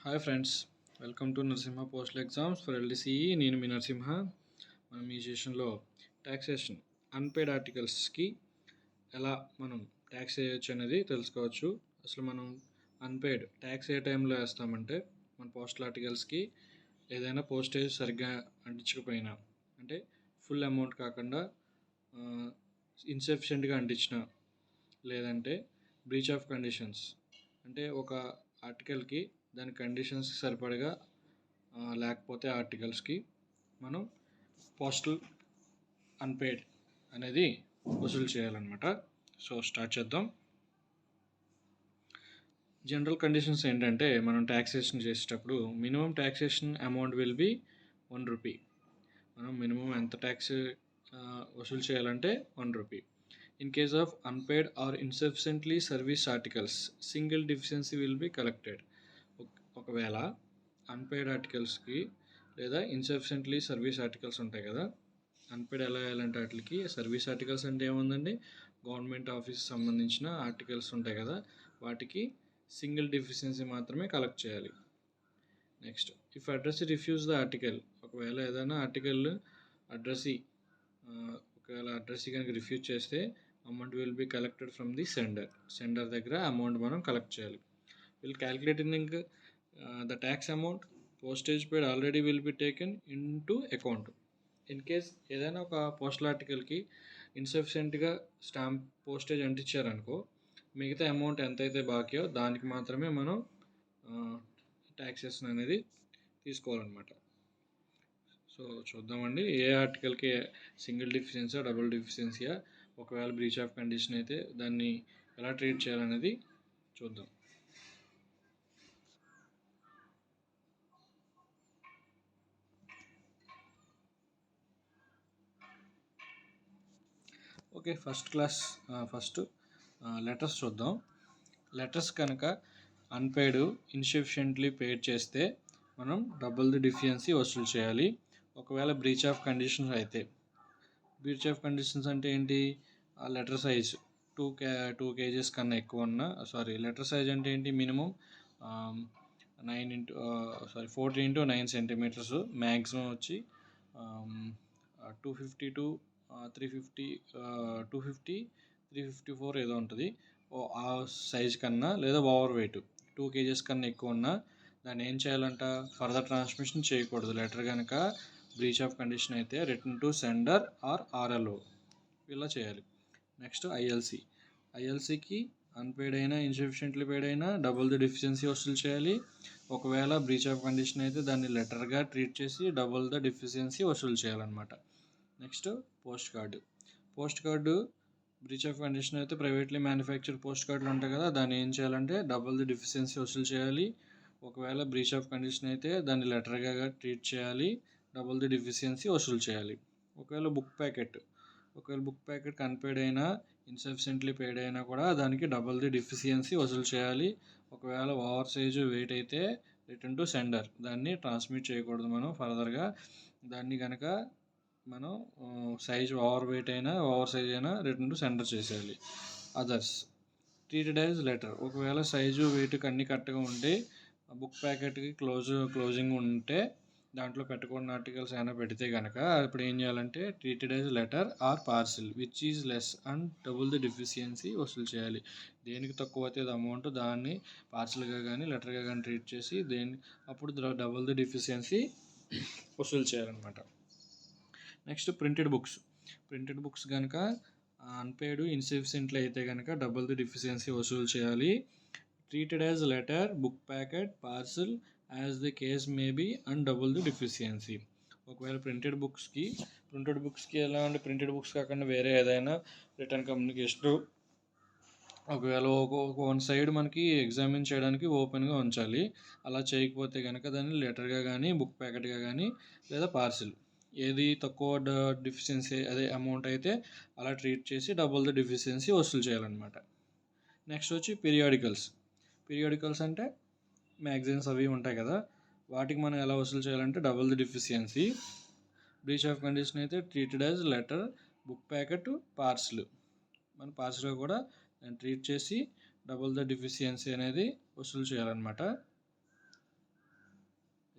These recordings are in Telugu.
Hi friends welcome to Narasimha postal exams for LDCE నేను మీ నరసింహ. మనం ఈ సెషన్లో ట్యాక్సేషన్ అన్పెయిడ్ ఆర్టికల్స్కి ఎలా మనం ట్యాక్స్ వేయచ్చు అనేది తెలుసుకోవచ్చు. అసలు మనం అన్పెయిడ్ ట్యాక్స్ ఏ టైంలో వేస్తామంటే మన పోస్టల్ ఆర్టికల్స్కి ఏదైనా పోస్టేజ్ సరిగ్గా అంటించకపోయినా అంటే ఫుల్ అమౌంట్ కాకుండా ఇన్సఫిషియెంట్గా అంటించిన లేదంటే బ్రీచ్ ఆఫ్ కండిషన్స్ అంటే ఒక ఆర్టికల్కి దాని కండిషన్స్ సరిపడగా లేకపోతే ఆర్టికల్స్కి మనం పోస్టల్ అన్పెయిడ్ అనేది వసూలు చేయాలన్నమాట. సో స్టార్ట్ చేద్దాం. జనరల్ కండిషన్స్ ఏంటంటే మనం ట్యాక్సేషన్ చేసేటప్పుడు minimum taxation amount will be one rupee. మనం మినిమం ఎంత ట్యాక్స్ వసూలు చేయాలంటే one rupee. In case of unpaid or insufficiently service articles single deficiency will be collected. ఒకవేళ అన్పెయిడ్ ఆర్టికల్స్కి లేదా ఇన్సఫిషియెంట్లీ సర్వీస్ ఆర్టికల్స్ ఉంటాయి కదా అన్పెయిడ్ ఎలా వేయాలంటే వాటికి సర్వీస్ ఆర్టికల్స్ అంటే ఏముందండి? గవర్నమెంట్ ఆఫీస్ సంబంధించిన ఆర్టికల్స్ ఉంటాయి కదా వాటికి సింగిల్ డిఫిషియన్సీ మాత్రమే కలెక్ట్ చేయాలి. Next if address refuse the article ఒకవేళ ఏదైనా ఆర్టికల్ అడ్రస్సీ ఒకవేళ అడ్రస్సీ కనుక రిఫ్యూజ్ చేస్తే amount will be collected from the sender sender దగ్గర అమౌంట్ మనం కలెక్ట్ చేయాలి. Will calculating the tax amount postage paid already will be taken into account in case ఏదైనా ఒక పోస్టల్ ఆర్టికల్కి ఇన్సఫిషియెంట్గా స్టాంప్ పోస్టేజ్ అంటించారనుకో మిగతా అమౌంట్ ఎంతైతే బాకీయో దానికి మాత్రమే మనం uh, ట్యాక్సెస్ అనేది తీసుకోవాలన్నమాట. సో చూద్దామండి. ఏ ఆర్టికల్కి సింగిల్ డిఫిషియన్సీయా డబుల్ డిఫిషియన్సీయా ఒకవేళ బ్రీచ్ ఆఫ్ కండిషన్ అయితే దాన్ని ఎలా ట్రీట్ చేయాలనేది చూద్దాం. Okay first class first letters చూద్దాం. లెటర్స్ కనుక అన్పెయిడ్ ఇన్సఫిషియెంట్లీ పేడ్ చేస్తే మనం డబుల్ ది డిఫియన్సీ వసూలు చేయాలి. ఒకవేళ బ్రీచ్ ఆఫ్ కండిషన్స్ అయితే. బ్రీచ్ ఆఫ్ కండిషన్స్ అంటే ఏంటి? ఆ letter size. Two K two KGs కన్నా ఎక్కువ ఉన్న సారీ లెటర్ సైజ్ అంటే ఏంటి? Minimum nine into sorry fourteen into nine centimetres maximum వచ్చి two fifty to three fifty two fifty three fifty four ఏదో ఉంటుంది. ఓ ఆ సైజ్ కన్నా లేదా ఓవర్ వెయిట్ టూ కేజెస్ కన్నా ఎక్కువ ఉన్నా దాన్ని ఏం చేయాలంట? ఫర్దర్ ట్రాన్స్మిషన్ చేయకూడదు. లెటర్ కనుక బ్రీచ్ ఆఫ్ కండిషన్ అయితే return to sender or RLO ఇలా చేయాలి. నెక్స్ట్ ఐఎల్సి ఐఎల్సికి అన్పెయిడ్ అయినా ఇన్సఫిషియెంట్లీ పెయిడ్ అయినా డబుల్ ది డిఫిషియన్సీ వసూలు చేయాలి. ఒకవేళ బ్రీచ్ ఆఫ్ కండిషన్ అయితే దాన్ని లెటర్గా ట్రీట్ చేసి డబుల్ ద డిఫిషియన్సీ వసూలు చేయాలన్నమాట. Next post card. Post card breach of condition అయితే ప్రైవేట్లీ మ్యానుఫ్యాక్చర్ పోస్ట్ కార్డులు ఉంటాయి కదా దాన్ని ఏం చేయాలంటే డబుల్ ది డిఫిషియన్సీ వసూలు చేయాలి. ఒకవేళ బ్రీచ్ ఆఫ్ కండిషన్ అయితే దాన్ని లెటర్గా ట్రీట్ చేయాలి డబుల్ ది డిఫిషియన్సీ వసూలు చేయాలి. ఒకవేళ బుక్ ప్యాకెట్ ఒకవేళ బుక్ ప్యాకెట్ కన్పేడ్ అయినా ఇన్సఫిషియెంట్లీ పేడ్ అయినా కూడా దానికి డబుల్ ది డిఫిషియన్సీ వసూలు చేయాలి. ఒకవేళ ఓవర్ సైజు వెయిట్ అయితే రిటర్న్ టు సెండర్ దాన్ని ట్రాన్స్మిట్ చేయకూడదు మనం ఫర్దర్గా. దాన్ని కనుక మనం సైజ్ ఓవర్ వెయిట్ అయినా ఓవర్ సైజ్ అయినా రిటర్న్ టు సెంటర్ చేసేయాలి. అదర్స్ ట్రీటెడ్ యాజ్ లెటర్ ఒకవేళ సైజు వెయిట్ అన్నీ కరెక్ట్గా ఉంటే బుక్ ప్యాకెట్కి క్లోజ్ క్లోజింగ్ ఉంటే దాంట్లో పెట్టకూడని ఆర్టికల్స్ ఏమైనా పెడితే కనుక ఇప్పుడు ఏం చేయాలంటే treated as letter or parcel which is less and double the deficiency వసూలు చేయాలి. దేనికి తక్కువ అయితే అమౌంట్ దాన్ని పార్సిల్గా కానీ లెటర్గా కానీ ట్రీట్ చేసి దేని అప్పుడు డబుల్ ది డిఫిషియన్సీ వసూలు చేయాలన్నమాట. Next printed books. Printed books కనుక అన్పెయిడ్ ఇన్సఫిషియెంట్లీ అయితే కనుక డబుల్ ది డిఫిషియన్సీ వసూలు చేయాలి. Treated as letter book packet parcel as the case may be and double the deficiency ఒకవేళ ప్రింటెడ్ బుక్స్కి ప్రింటెడ్ బుక్స్కి ఎలా అంటే ప్రింటెడ్ బుక్స్ కాకుండా వేరే ఏదైనా రిటర్న్ కమ్యూనికేషన్ ఒకవేళ ఒక వన్ సైడ్ మనకి ఎగ్జామిన్ చేయడానికి ఓపెన్గా ఉంచాలి. అలా చేయకపోతే కనుక దాన్ని లెటర్గా కానీ బుక్ ప్యాకెట్గా కానీ లేదా పార్సిల్ ఏది తక్కువ డిఫిషియన్సీ అదే అమౌంట్ అయితే అలా ట్రీట్ చేసి డబుల్ ద డిఫిషియన్సీ వసూలు చేయాలన్నమాట. నెక్స్ట్ వచ్చి పీరియాడికల్స్ పీరియాడికల్స్ అంటే మ్యాగజైన్స్ అవి ఉంటాయి కదా వాటికి మనం ఎలా వసూలు చేయాలంటే double the deficiency breach of condition అయితే treated as letter book packet parcel మన పార్సిల్గా కూడా ట్రీట్ చేసి డబుల్ ద డిఫిషియన్సీ అనేది వసూలు చేయాలన్నమాట.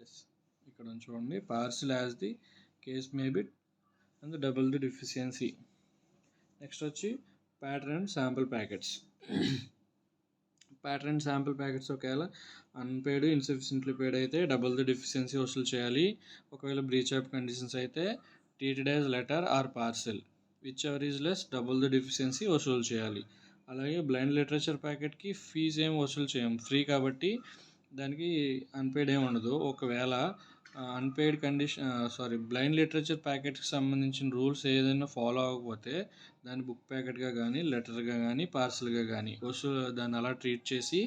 ఎస్ ఇక్కడ చూడండి parcel as the case may be and double the deficiency next వచ్చి pattern sample packets pattern sample packets ఒకవేళ అన్పేడ్ ఇన్సఫిషియెంట్లీ పేడ్ అయితే డబుల్ ది డిఫిషియన్సీ వసూలు చేయాలి. ఒకవేళ బ్రీచ్ ఆఫ్ కండిషన్స్ అయితే treated as letter or parcel whichever is less double the deficiency వసూలు చేయాలి. అలాగే బ్లైండ్ లిటరేచర్ ప్యాకెట్కి ఫీజు ఏం వసూలు చేయం? ఫ్రీ కాబట్టి దానికి అన్పేడ్ ఏమి ఉండదు. ఒకవేళ unpaid condition sorry blind literature ప్యాకెట్కి సంబంధించిన రూల్స్ ఏదైనా ఫాలో అవ్వకపోతే దాన్ని బుక్ ప్యాకెట్గా కానీ లెటర్గా కానీ పార్సల్గా కానీ వసూలు దాన్ని అలా ట్రీట్ చేసి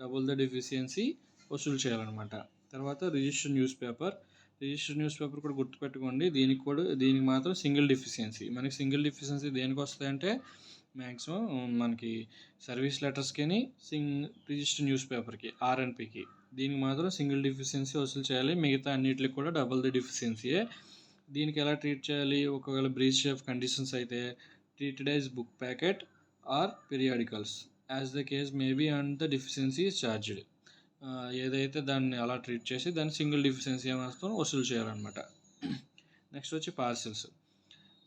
డబుల్ ద డెఫిషియన్సీ వసూలు చేయాలన్నమాట. తర్వాత register newspaper register newspaper కూడా గుర్తుపెట్టుకోండి దీనికి కూడా దీనికి మాత్రం సింగిల్ డిఫిషియన్సీ మనకి సింగిల్ డిఫిషియన్సీ దేనికి వస్తాయంటే మ్యాక్సిమం మనకి సర్వీస్ లెటర్స్కి సింగ్ రిజిస్టర్ న్యూస్ పేపర్కి ఆర్ఎన్పికి దీనికి మాత్రం సింగిల్ డిఫిషియన్సీ వసూలు చేయాలి. మిగతా అన్నిటికి కూడా డబుల్ ది డిఫిషియన్సీయే. దీనికి ఎలా ట్రీట్ చేయాలి? ఒకవేళ బ్రీచ్ ఆఫ్ కండిషన్స్ అయితే treated book packet or periodicals as the case may be and the deficiency is charged ఏదైతే దాన్ని అలా ట్రీట్ చేసి దాన్ని సింగిల్ డిఫిషియన్సీ ఏమాత్రం వసూలు చేయాలన్నమాట. నెక్స్ట్ వచ్చి పార్సిల్స్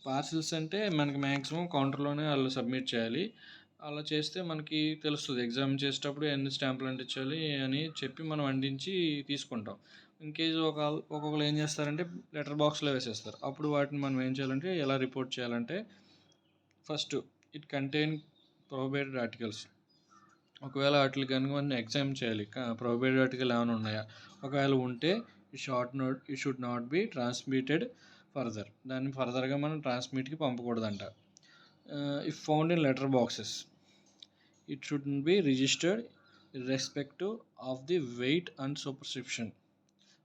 పార్సిల్స్ అంటే మనకి మ్యాక్సిమం కౌంటర్లోనే వాళ్ళు సబ్మిట్ చేయాలి. అలా చేస్తే మనకి తెలుస్తుంది. ఎగ్జామ్ చేసేటప్పుడు ఎన్ని స్టాంపులు అంటించాలి అని చెప్పి మనం అంటించి తీసుకుంటాం. ఇన్ కేసు ఒక ఒక్కొక్కరు ఏం చేస్తారంటే లెటర్ బాక్స్లో వేసేస్తారు. అప్పుడు వాటిని మనం ఏం చేయాలంటే ఎలా రిపోర్ట్ చేయాలంటే first it contain prohibited articles ఒకవేళ వాటికి కనుక మనం ఎగ్జామ్ చేయాలి ప్రొబేటెడ్ ఆర్టికల్ ఏమైనా ఉన్నాయా? ఒకవేళ ఉంటే ఈ షార్ట్ నోట్ ఈ should not be transmitted further దాన్ని ఫర్దర్గా మనం ట్రాన్స్మిట్కి పంపకూడదంట. If found in letter boxes it should be registered respect of the weight and superscription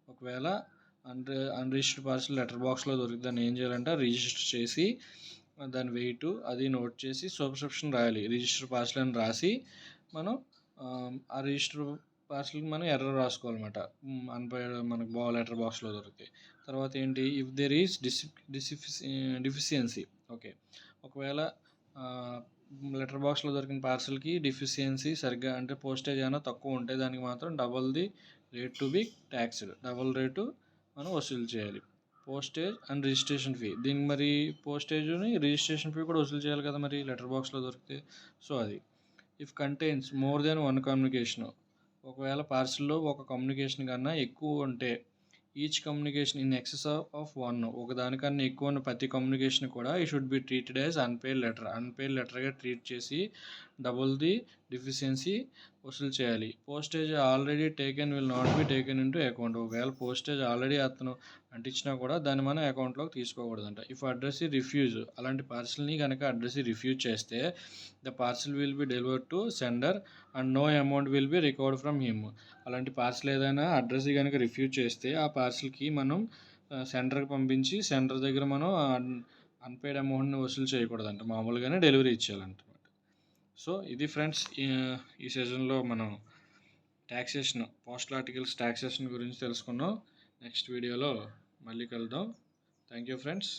ఒకవేళ అన్ అన్రిజిస్టర్డ్ పార్సల్ లెటర్ బాక్స్లో దొరికి దాన్ని ఏం చేయాలంటే రిజిస్టర్ చేసి దాని వెయిట్ అది నోట్ చేసి సూపర్స్క్రిప్షన్ రాయాలి. రిజిస్టర్ పార్సల్ అని రాసి మనం ఆ రిజిస్టర్ పార్సల్కి మనం ఎర్ర రాసుకోవాలన్నమాట. అన్పైడ్ మనకు బా లెటర్ బాక్స్లో దొరుకుతాయి తర్వాత ఏంటి? ఇఫ్ దెర్ ఈస్ డిసి డిసిఫి డిఫిషియన్సీ ఓకే. ఒకవేళ లెటర్ బాక్స్లో దొరికిన పార్సల్కి డిఫిషియన్సీ సరిగ్గా అంటే పోస్టేజ్ అయినా తక్కువ ఉంటే దానికి మాత్రం double the rate to be taxed double rate మనం వసూలు చేయాలి. Postage and registration fee. దీనికి మరి పోస్టేజ్ని రిజిస్ట్రేషన్ ఫీ కూడా వసూలు చేయాలి కదా మరి లెటర్ బాక్స్లో దొరికితే? సో అది. If contains more than one communication. ఒకవేళ పార్సిల్లో ఒక కమ్యూనికేషన్ కన్నా ఎక్కువ ఉంటే each communication in excess of one ఒక దానికన్నా ఎక్కువ ఉన్న ప్రతి కమ్యూనికేషన్ కూడా ఈ should be treated as unpaid letter unpaid లెటర్గా treat చేసి డబుల్ ది డిఫిషియన్సీ వసూలు చేయాలి. Postage already taken will not be taken into account. ఒకవేళ పోస్టేజ్ ఆల్రెడీ అతను అంటించినా కూడా దాన్ని మనం అకౌంట్లోకి తీసుకోకూడదంట. ఇఫ్ అడ్రస్ రిఫ్యూజ్ అలాంటి పార్సిల్ని కనుక అడ్రస్ రిఫ్యూజ్ చేస్తే the parcel will be deliver to sender and no amount will be recovered from him. అలాంటి పార్సిల్ ఏదైనా అడ్రస్ కనుక రిఫ్యూజ్ చేస్తే ఆ పార్సల్కి మనం సెంటర్కి పంపించి సెంటర్ దగ్గర మనం అన్పెయిడ్ అమౌంట్ని వసూలు చేయకూడదంట. మామూలుగానే డెలివరీ ఇచ్చేయాలంట. సో ఇది ఫ్రెండ్స్ ఈ సీజన్లో మనం ట్యాక్సేషన్ పోస్టల్ ఆర్టికల్స్ ట్యాక్సేషన్ గురించి తెలుసుకున్నాం. నెక్స్ట్ వీడియోలో మళ్ళీ కలుద్దాం. Thank you friends.